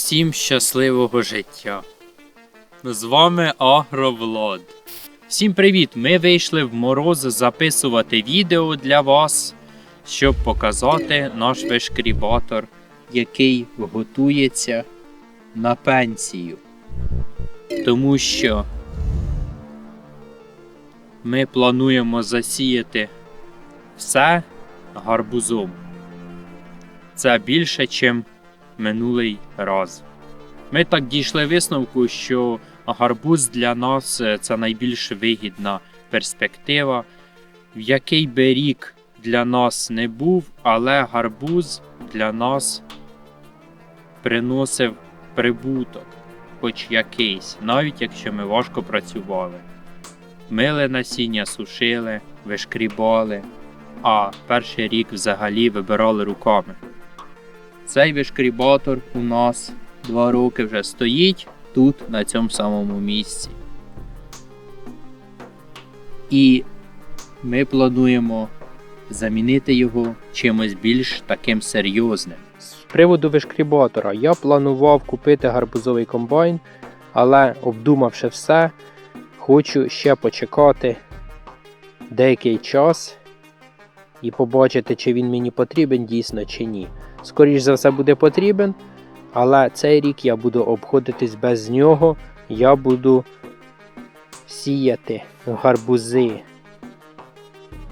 Всім щасливого життя. З вами Агровлад. Всім привіт! Ми вийшли в мороз записувати відео для вас, щоб показати наш вишкрібатор, який готується на пенсію. Тому що ми плануємо засіяти все гарбузом. Це більше, ніж минулий раз. Ми так дійшли висновку, що гарбуз для нас е, це найбільш вигідна перспектива. В який би рік для нас не був, але гарбуз для нас приносив прибуток, хоч якийсь, навіть якщо ми важко працювали. Мили насіння сушили, вишкрібали, а перший рік взагалі вибирали руками. Цей вишкрібатор у нас два роки вже стоїть тут, на цьому самому місці. І ми плануємо замінити його чимось більш таким серйозним. З приводу вишкрібатора, я планував купити гарбузовий комбайн, але обдумавши все, хочу ще почекати деякий час і побачити, чи він мені потрібен дійсно чи ні. Скоріше за все буде потрібен, але цей рік я буду обходитись без нього. Я буду сіяти гарбузи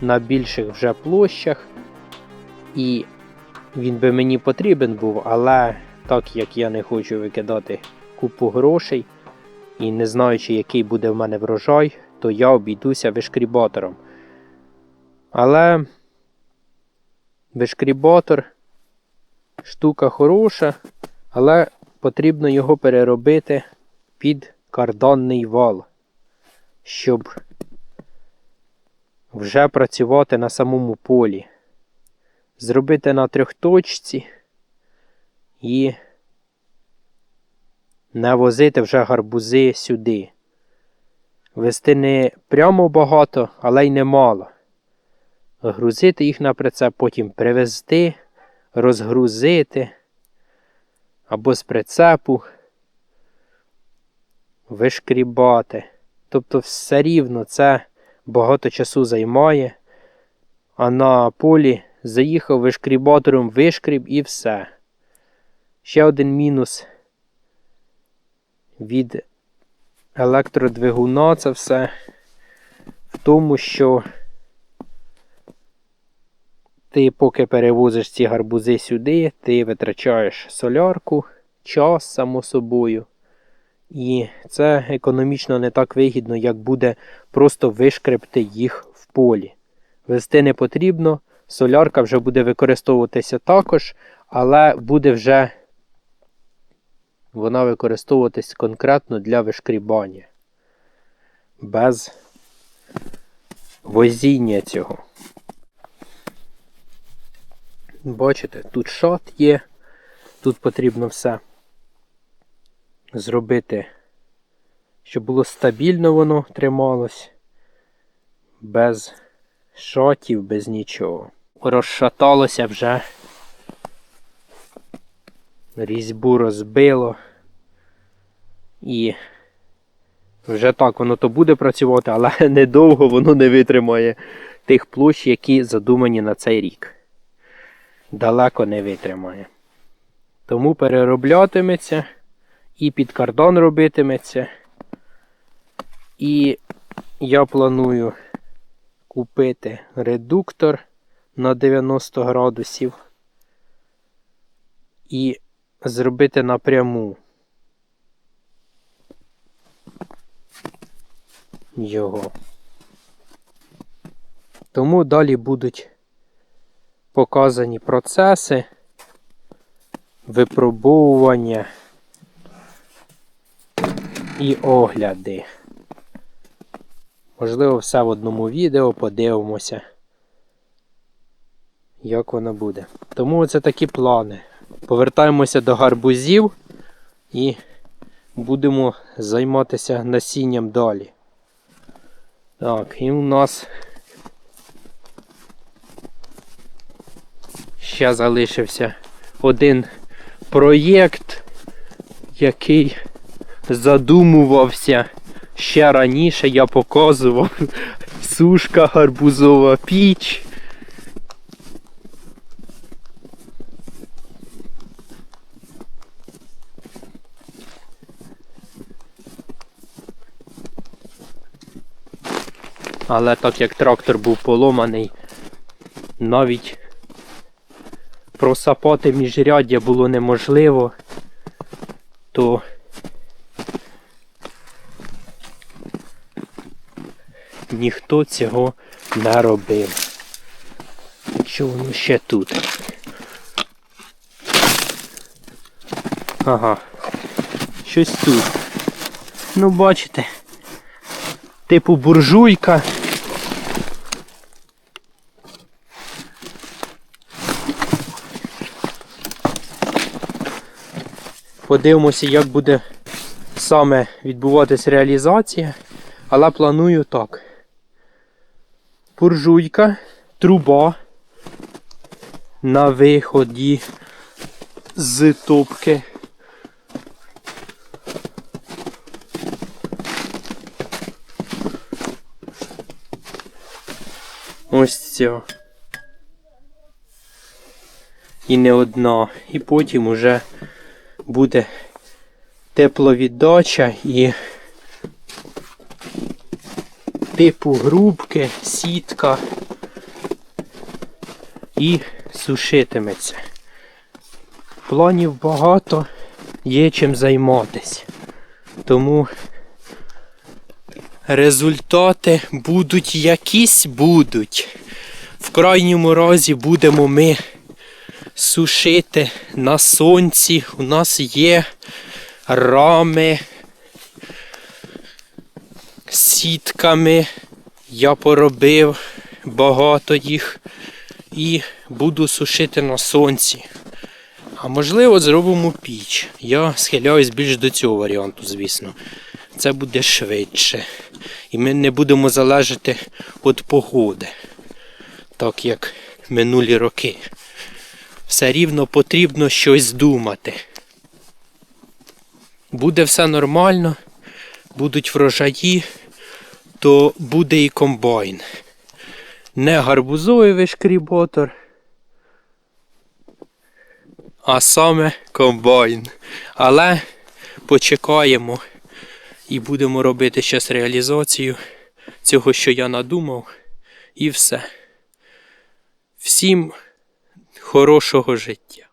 на більших вже площах. І він би мені потрібен був, але так як я не хочу викидати купу грошей і не знаючи, який буде в мене врожай, то я обійдуся вишкрібатором. Але вишкрібатор штука хороша, але потрібно його переробити під карданний вал, щоб вже працювати на самому полі зробити на трьохточці і не возити вже гарбузи сюди. Вести не прямо багато, але й немало. Грузити їх на прицеп, потім привезти, розгрузити або з прицепу, вишкрібати. Тобто все рівно це багато часу займає, а на полі заїхав вишкрібатором, вишкріб і все. Ще один мінус від електродвигуна це все в тому, що ти поки перевозиш ці гарбузи сюди, ти витрачаєш солярку, час, само собою. І це економічно не так вигідно, як буде просто вишкребти їх в полі. Вести не потрібно, солярка вже буде використовуватися також, але буде вже вона використовуватись конкретно для вишкрібання. Без возіння цього. Бачите, тут шат є, тут потрібно все зробити, щоб було стабільно воно трималось, без шотів, без нічого. Розшаталося вже. Різьбу розбило. І вже так воно то буде працювати, але недовго воно не витримає тих площ, які задумані на цей рік. Далеко не витримає. Тому перероблятиметься і під кордон робитиметься. І я планую купити редуктор на 90 градусів і зробити напряму його. Тому далі будуть показані процеси, випробовування і огляди. Можливо, все в одному відео подивимося, як воно буде. Тому це такі плани. Повертаємося до гарбузів і будемо займатися насінням далі. Так, і у нас ще залишився один проєкт який задумувався ще раніше, я показував сушка, гарбузова піч. Але так як трактор був поломаний, навіть просапати міжряддя було неможливо, то ніхто цього не робив. Якщо воно ще тут. Ага. Щось тут. Ну, бачите. Типу буржуйка. Подивимося, як буде саме відбуватись реалізація. Але планую так. Буржуйка, труба на виході з топки. Ось ця. І не одна. І потім уже буде тепловіддача і типу грубки, сітка і сушитиметься. Планів багато, є чим займатися. Тому результати будуть якісь будуть. В крайньому разі будемо ми сушити на сонці. У нас є рами сітками. Я поробив багато їх і буду сушити на сонці. А можливо, зробимо піч. Я схиляюсь більш до цього варіанту, звісно. Це буде швидше. І ми не будемо залежати від погоди, так як минулі роки. Все рівно потрібно щось думати. Буде все нормально, будуть врожаї, то буде і комбайн. Не гарбузовий вишкріботор, а саме комбайн. Але почекаємо і будемо робити зараз реалізацію цього, що я надумав, і все. Всім хорошого життя.